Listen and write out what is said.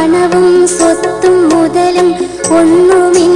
പണവും സ്വത്തും മുതലും ഒന്നുമിൻ